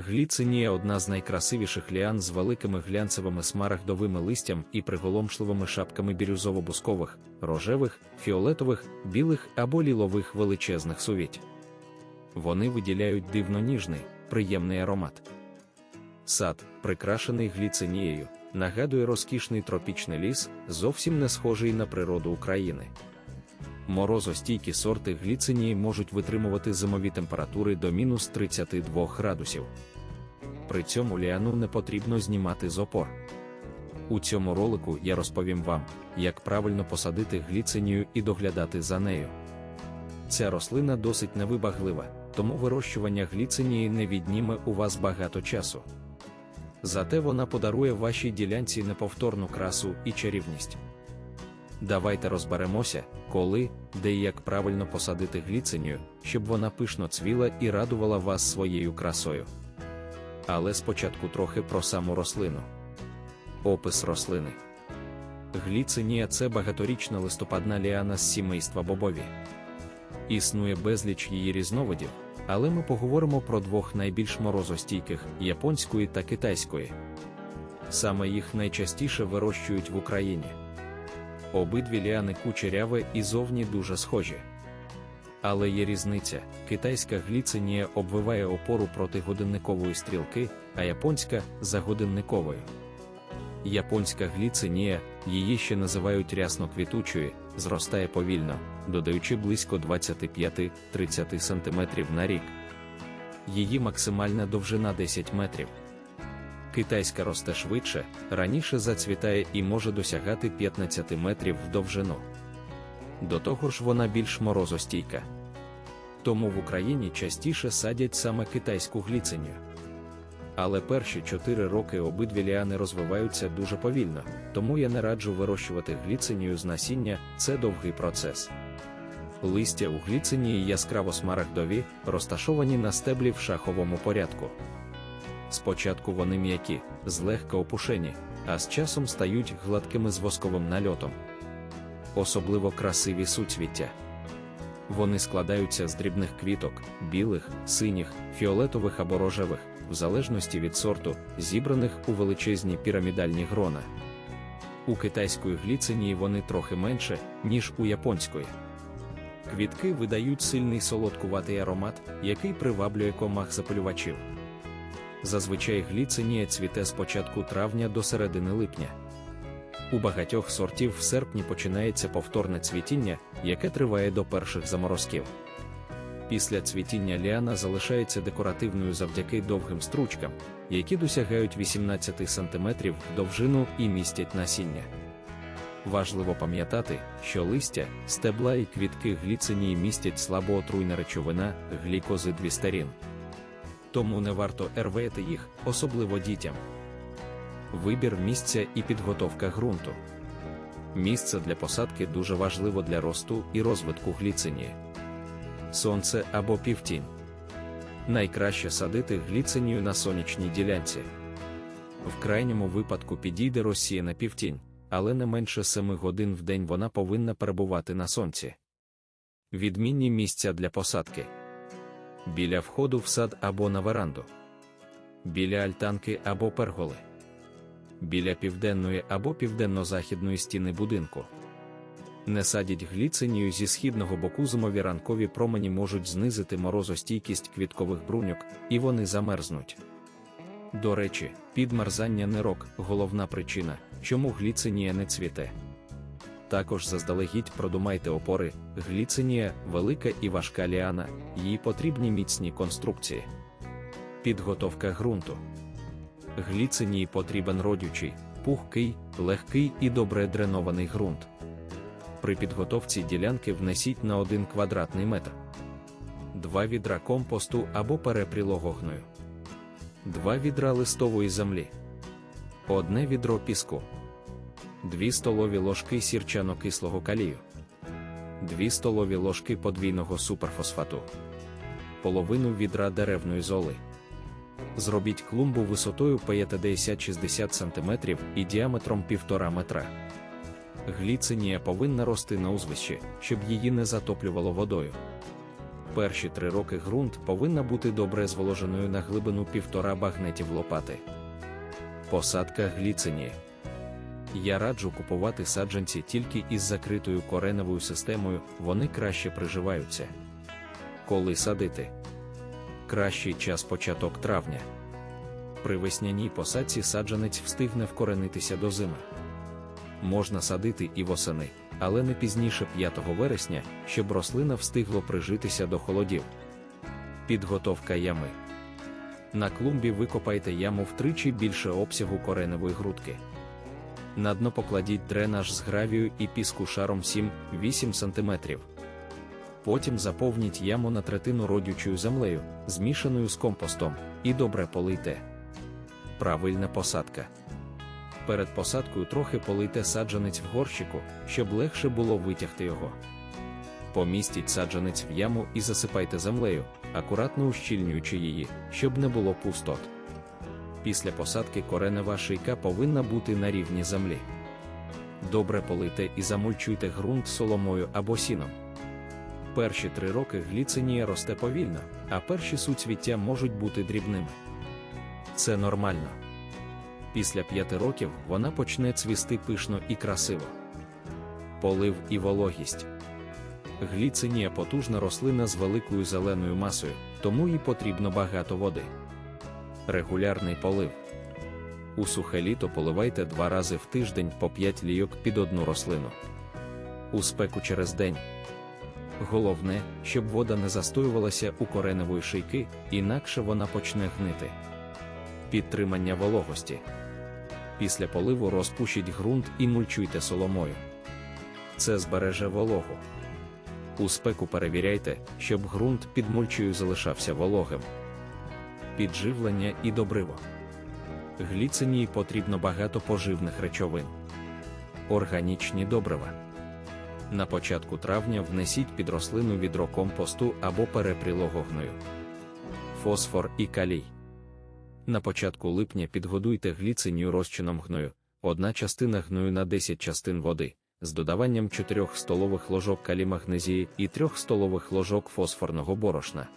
Гліцинія одна з найкрасивіших ліан з великими глянцевими смарагдовими листям і приголомшливими шапками бірюзово-бускових, рожевих, фіолетових, білих або лілових величезних сувіть. Вони виділяють дивно ніжний, приємний аромат. Сад, прикрашений гліцинією, нагадує розкішний тропічний ліс, зовсім не схожий на природу України. Морозостійкі сорти гліцинії можуть витримувати зимові температури до мінус 32 градусів. При цьому ліану не потрібно знімати з опор. У цьому ролику я розповім вам, як правильно посадити гліцинію і доглядати за нею. Ця рослина досить невибаглива, тому вирощування гліцинії не відніме у вас багато часу. Зате вона подарує вашій ділянці неповторну красу і чарівність. Давайте розберемося, коли, де і як правильно посадити гліцинію, щоб вона пишно цвіла і радувала вас своєю красою. Але спочатку трохи про саму рослину. Опис рослини. Гліцинія це багаторічна листопадна ліана з сімейства бобові. Існує безліч її різновидів, але ми поговоримо про двох найбільш морозостійких японської та китайської. Саме їх найчастіше вирощують в Україні. Обидві ліани кучеряве і зовні дуже схожі. Але є різниця: китайська гліцинія обвиває опору проти годинникової стрілки, а японська за годинниковою. Японська гліцинія, її ще називають рясно квітучою, зростає повільно, додаючи близько 25-30 см на рік. Її максимальна довжина 10 метрів. Китайська росте швидше, раніше зацвітає і може досягати 15 метрів в довжину. До того ж, вона більш морозостійка. Тому в Україні частіше садять саме китайську гліцинію. Але перші 4 роки обидві ліани розвиваються дуже повільно, тому я не раджу вирощувати гліцинію з насіння, це довгий процес. Листя у гліцинії яскраво смарагдові, розташовані на стеблі в шаховому порядку. Спочатку вони м'які, злегка опушені, а з часом стають гладкими з восковим нальотом. Особливо красиві суцвіття. Вони складаються з дрібних квіток, білих, синіх, фіолетових або рожевих, в залежності від сорту, зібраних у величезні пірамідальні грона. У китайської гліцинії вони трохи менше, ніж у японської. Квітки видають сильний солодкуватий аромат, який приваблює комах запалювачів. Зазвичай гліцинія цвіте з початку травня до середини липня. У багатьох сортів в серпні починається повторне цвітіння, яке триває до перших заморозків. Після цвітіння ліана залишається декоративною завдяки довгим стручкам, які досягають 18 см довжину і містять насіння. Важливо пам'ятати, що листя, стебла і квітки гліцинії містять слабоотруйна речовина глікозидвістерін. Тому не варто рвати їх, особливо дітям. Вибір місця і підготовка ґрунту. Місце для посадки дуже важливо для росту і розвитку гліцинії. Сонце або півтінь. Найкраще садити гліцинію на сонячній ділянці. В крайньому випадку підійде розсіяна півтінь, але не менше 7 годин в день вона повинна перебувати на сонці. Відмінні місця для посадки біля входу в сад або на веранду, біля альтанки або перголи, біля південної або південно-західної стіни будинку. Не садять гліцинію зі східного боку зимові ранкові промені можуть знизити морозостійкість квіткових бруньок, і вони замерзнуть. До речі, підмерзання нирок головна причина, чому гліцинія не цвіте. Також заздалегідь продумайте опори, гліцинія, велика і важка ліана, їй потрібні міцні конструкції. Підготовка ґрунту. Гліцинії потрібен родючий, пухкий, легкий і добре дренований ґрунт. При підготовці ділянки внесіть на 1 квадратний метр. 2 відра компосту або перепрілого гною. 2 відра листової землі. Одне відро піску. 2 столові ложки сірчано-кислого калію, 2 столові ложки подвійного суперфосфату, половину відра деревної золи. Зробіть клумбу висотою 50-60 см і діаметром 1,5 метра. Гліцинія повинна рости на узвищі, щоб її не затоплювало водою. Перші три роки ґрунт повинна бути добре зволоженою на глибину півтора багнетів лопати. Посадка гліцинії. Я раджу купувати саджанці тільки із закритою кореневою системою, вони краще приживаються. Коли садити? Кращий час початок травня. При весняній посадці саджанець встигне вкоренитися до зими. Можна садити і восени, але не пізніше 5 вересня, щоб рослина встигло прижитися до холодів. Підготовка ями. На клумбі викопайте яму втричі більше обсягу кореневої грудки. На дно покладіть дренаж з гравію і піску шаром 7-8 см. Потім заповніть яму на третину родючою землею, змішаною з компостом, і добре полийте. Правильна посадка. Перед посадкою трохи полийте саджанець в горщику, щоб легше було витягти його. Помістіть саджанець в яму і засипайте землею, акуратно ущільнюючи її, щоб не було пустот. Після посадки коренева шийка повинна бути на рівні землі. Добре полийте і замульчуйте ґрунт соломою або сіном. Перші три роки гліцинія росте повільно, а перші суцвіття можуть бути дрібними. Це нормально. Після п'яти років вона почне цвісти пишно і красиво. Полив і вологість. Гліцинія потужна рослина з великою зеленою масою, тому їй потрібно багато води. Регулярний полив. У сухе літо поливайте два рази в тиждень по 5 лійок під одну рослину. У спеку через день. Головне, щоб вода не застоювалася у кореневої шийки, інакше вона почне гнити. Підтримання вологості. Після поливу розпушіть ґрунт і мульчуйте соломою. Це збереже вологу. У спеку перевіряйте, щоб ґрунт під мульчею залишався вологим. Підживлення і добриво. Гліцинії потрібно багато поживних речовин. Органічні добрива. На початку травня внесіть під рослину відро компосту або перепрілого гною. Фосфор і калій. На початку липня підгодуйте гліцинію розчином гною, одна частина гною на 10 частин води, з додаванням 4 столових ложок калімагнезії і 3 столових ложок фосфорного борошна.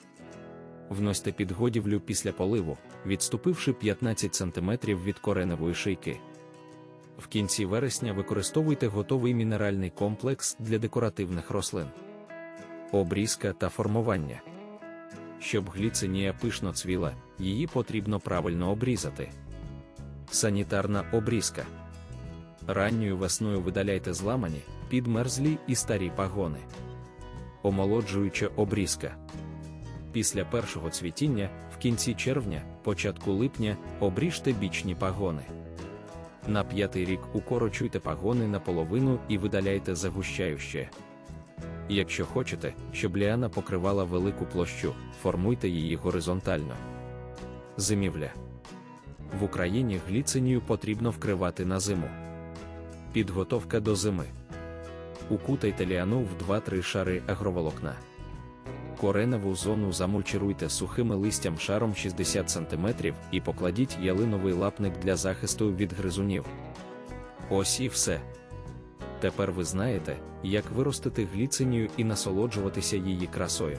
Вносьте підгодівлю після поливу, відступивши 15 см від кореневої шийки. В кінці вересня використовуйте готовий мінеральний комплекс для декоративних рослин. Обрізка та формування. Щоб гліцинія пишно цвіла, її потрібно правильно обрізати. Санітарна обрізка. Ранньою весною видаляйте зламані, підмерзлі і старі пагони. Омолоджуюча обрізка. Після першого цвітіння, в кінці червня, початку липня, обріжте бічні пагони. На п'ятий рік укорочуйте пагони наполовину і видаляйте загущающе. Якщо хочете, щоб ліана покривала велику площу, формуйте її горизонтально. Зимівля. В Україні гліцинію потрібно вкривати на зиму. Підготовка до зими. Укутайте ліану в 2-3 шари агроволокна. Кореневу зону замульчируйте сухим листям шаром 60 см і покладіть ялиновий лапник для захисту від гризунів. Ось і все. Тепер ви знаєте, як виростити гліцинію і насолоджуватися її красою.